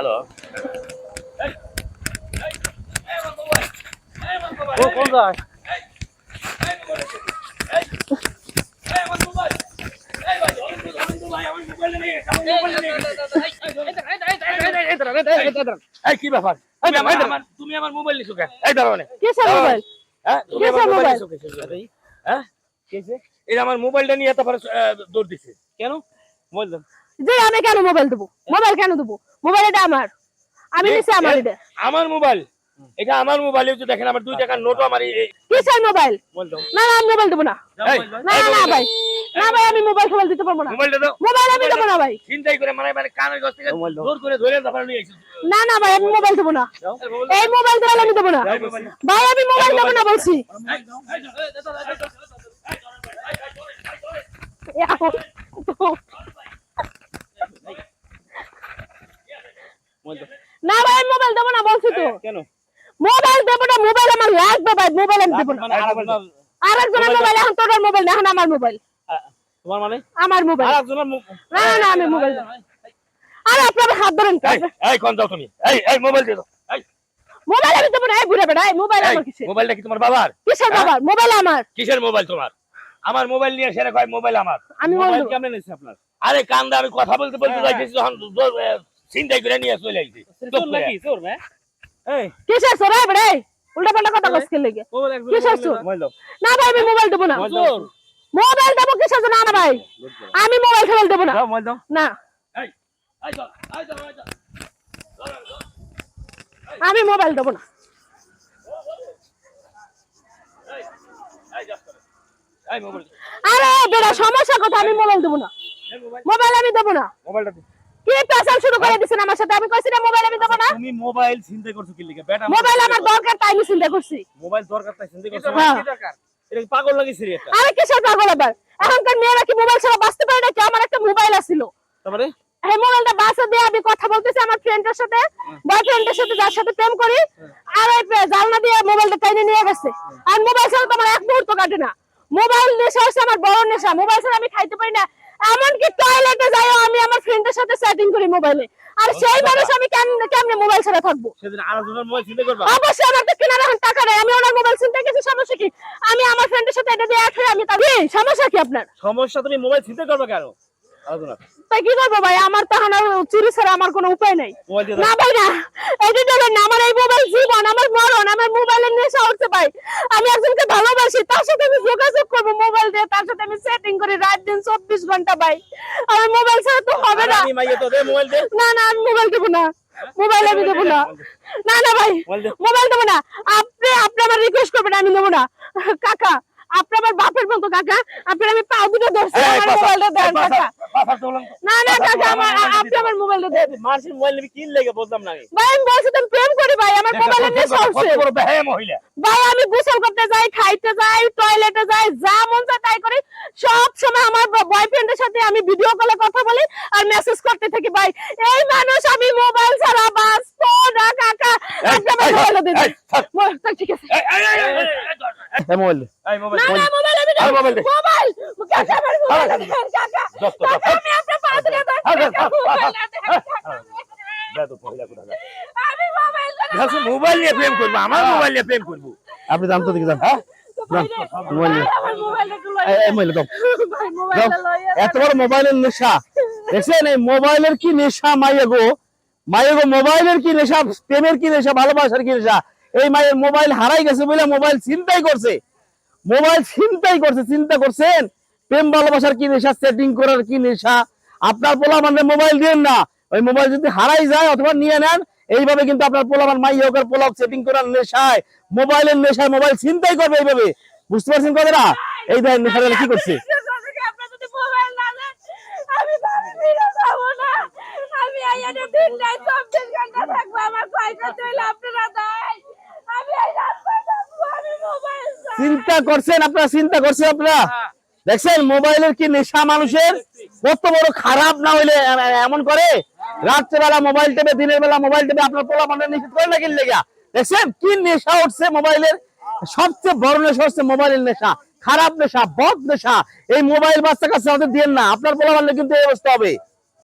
Hello ও কোন যায় এই কি ব্যাপার? তুমি আমার আমার- তুমি আমার মোবাইল নিছো কেন এই দাঁড়াও না কিসের মোবাইল হ্যাঁ আমার মোবাইল হ্যাঁ কিসে এই যে আমার মোবাইলটা নিয়ে আহ, দৌড় দিছে। কেন? মোবাইল দেন যে আমি কেন মোবাইল দেবো মোবাইল কেন দেবো মোবাইল এটা আমার আমি নিছি আমার এটা আমার মোবাইল এটা আমার মোবাইল এই যে দেখেন আমার দুই টাকার নোটও আমার কিসের মোবাইল মোবাইল না না আমি মোবাইল দেবো না না না ভাই না ভাই আমি মোবাইল ফোবাইল দিতে পারব না মোবাইলটা দাও মোবাইল আমি দেবো না ভাই চিন্তাই করে মানে মানে কানের কাছ থেকে জোর করে ধরে তারপরে নিয়ে এসেছি না না ভাই আমি মোবাইল দেবো না এই মোবাইল দিলে আমি দেবো না মোবাইল ভাই আমি মোবাইল দেবো না বলছি মোবাইল দাও না ভাই আমি মোবাইল দেবো না বলছি তো কেন? মোবাইল দেবো না মোবাইল আমার লাগবে ভাই মোবাইল আমি দেবো না। আরেকজনের আর একজনের মোবাইল এখন তোর মোবাইল না এখন আমার মোবাইল তোমার মানে? আমার মোবাইল আরেকজনের না না আমি মোবাইল আরে আপনার হাত ধরেন এই এই কোন যাও তুমি? এই এই মোবাইল দিয়ে দাও। এই। মোবাইল আমি দেবো না এই বুড়ে বেড়া এই মোবাইল আমার কিসের? মোবাইলটা কি তোমার বাবার? কিসের হ্যাঁ? বাবার? মোবাইল আমার। কিসের মোবাইল তোমার? আমার মোবাইল নিয়ে সেরে কয় মোবাইল আমার। আমি মোবাইল কেমনে নিছে আপনার? আরে কান্দা আমি কথা বলতে বলতে হ্যাঁ। যাইতেছি আহ, চিন্তাই করে নিয়ে চলে আইছি। চোর নাকি? চোর ভাই এই কিসের চোর এই বেড়া উল্টা পাল্টা কথা কিসের চোর? না ভাই আমি মোবাইল দেবো না। মোবাইল দাও দেবো কিসের জন্য না ভাই। আমি মোবাইল দেবো না। মোবাইল না। আমি মোবাইল দেবো না। আরে বেড়া সমস্যা কথা আমি মোবাইল দেবো না। মোবাইল আমি দেবো না। মোবাইলটা। কি পেশাল শুরু করে দিছেন আমার সাথে। আমি কইছি না মোবাইল আমি দেবো না। তুমি মোবাইল চিন্তা করছ কি লিখে বেটা মোবাইল আমার দরকার তাই আমি চিন্তা করছি। মোবাইল দরকার তাই চিন্তা করছ? হ্যাঁ। এটা পাগল লাগিছে রে এটা আরে কিসের পাগল আবার? এখনকার মেয়েরা কি মোবাইল ছাড়া বাঁচতে পারে না কি আমার একটা মোবাইল আছিল। তারপরে? এই মোবাইলটা বাসা দিয়ে আমি কথা বলতেছি আমার ফ্রেন্ডের সাথে। বয়ফ্রেন্ডের সাথে যার সাথে প্রেম করি আর ওই পে- দিয়ে মোবাইলটা নিয়ে গেছে। আর মোবাইল ছাড়া তো আমার এক মুহূর্ত কাটে না। মোবাইল নেশা হচ্ছে আমার বড় নেশা। মোবাইল ছাড়া আমি খাইতে পারি না। এমনকি টয়লেটে যাইও আমি আমার ফ্রেন্ডের সাথে চ্যাটিং করি মোবাইলে আর সেই মানুষ আমি কেমনে কেমনে মোবাইল ছাড়া থাকব? সেদিন আরেকজনের মোবাইল চিন্তা করবা? অবশ্যই আমার তো কেনার এখন টাকা নেই আমি ওনার মোবাইল চিন্তা কিছু সমস্যা কি? আমি আমার ফ্রেন্ডের সাথে এটা দিয়ে এক হয়ে আমি এই, সমস্যা কি আপনার? সমস্যা তুমি মোবাইল চিন্তা করবা কেন? তাই কি করব ভাই? আমার তো আর চুরি ছাড়া আমার কোনো উপায় নাই। না ভাই না। এটা দেবেন না আমার এই মোবাইল জীবন আমার মরণ আমার মোবাইলের নেশা হচ্ছে ভাই আমি একজনকে ভালোবাসি তার সাথে আমি যোগাযোগ করব মোবাইল দিয়ে তার সাথে আমি সেটিং করি রাত দিন চব্বিশ ঘণ্টা ভাই। আমি মোবাইল ছাড়া তো হবে না। না না আমি মোবাইল দেবো না। মোবাইল আমি দেবো না। না না ভাই মোবাইল দেবো না। আপনি আপনি আমার রিকোয়েস্ট করবেন আমি দেবো না। কাকা আপনি আমার বাপের মতো কাকা আপনি আমি পা দুটো ধরছি আমার মোবাইলটা দেন কাকা। না না কাকা আমার আপনি আমার মোবাইলটা দেন মার্সির মোবাইল নিবি কি লেগে বুঝলাম না আমি ভাই আমি বলছি তো প্রেম করি ভাই আমার মহিলা ভাই আমি গোসল করতে যাই খাইতে যাই টয়লেটে যাই যা মন চায় তাই করি সব সময় আমার বয়ফ্রেন্ডের সাথে আমি ভিডিও কলে কথা বলি আর মেসেজ করতে থাকি ভাই এই মানুষ আমি মোবাইল ছাড়া বাঁচবো না কাকা আপনি আমার মোবাইলটা দিন। মোবাইল- ঠিক আছে এই, মোবাইল দে। এই মোবাইল না মোবাইল আমি আর মোবাইল দে। মোবাইল! কাকা আমার মোবাইল কাকা। আমি আপনার পা ধরে মোবাইল নিয়ে প্রেম করব আমার মোবাইল নিয়ে প্রেম করব। আপনি জান তো দেখি যান হ্যাঁ। এত বড় মোবাইলের নেশা। দেখছেন এই মোবাইলের কি নেশা মাইয়া গো? মাইয়া গো মোবাইলের কি নেশা প্রেমের কি নেশা ভালোবাসার কি নেশা? এই মায়ের মোবাইল হারাই গেছে বলে মোবাইল চিন্তাই করছে। মোবাইল চিন্তাই করছে চিন্তা করছেন? প্রেম ভালোবাসার কি নেশা সেটিং করার কি নেশা? আপনার পোলা মানে মোবাইল দিন না। ওই মোবাইল যদি হারাই যায় অথবা নিয়ে নেন এইভাবে কিন্তু আপনার পোলামান মাই হোক পোলাপ সেটিং করার নেশায় মোবাইলের নেশায় মোবাইল চিন্তাই করবে এইভাবে। বুঝতে পারছেন কথাটা? এই দেখেন নেশা কি করছে? দেন, আমি বাড়ি ফিরে যাব না। আমি আইয়ানে দিনটাই 24 ঘণ্টা থাকব, আমার পয়সা চাইলে আপনারা দেন। আমি এই রাস্তায় থাকব, আমি মোবাইল চাই। চিন্তা করছেন আপনারা, চিন্তা করছেন আপনারা? দেখছেন, মোবাইলের কি নেশা মানুষের? কত বড় খারাপ না হইলে এমন করে? রাত্রেবেলা মোবাইল টেপে, দিনের বেলা মোবাইল টেপে আপনার পোলা মানে নিষেধ করে না কি লেগা? দেখছেন, কি নেশা উঠছে মোবাইলের? সবচেয়ে বড় নেশা হচ্ছে মোবাইলের নেশা। খারাপ নেশা, বদ নেশা। এই মোবাইল বাচ্চা কাছে আমাদের দিয়েন না। আপনার পোলা মানলে কিন্তু এই অবস্থা হবে।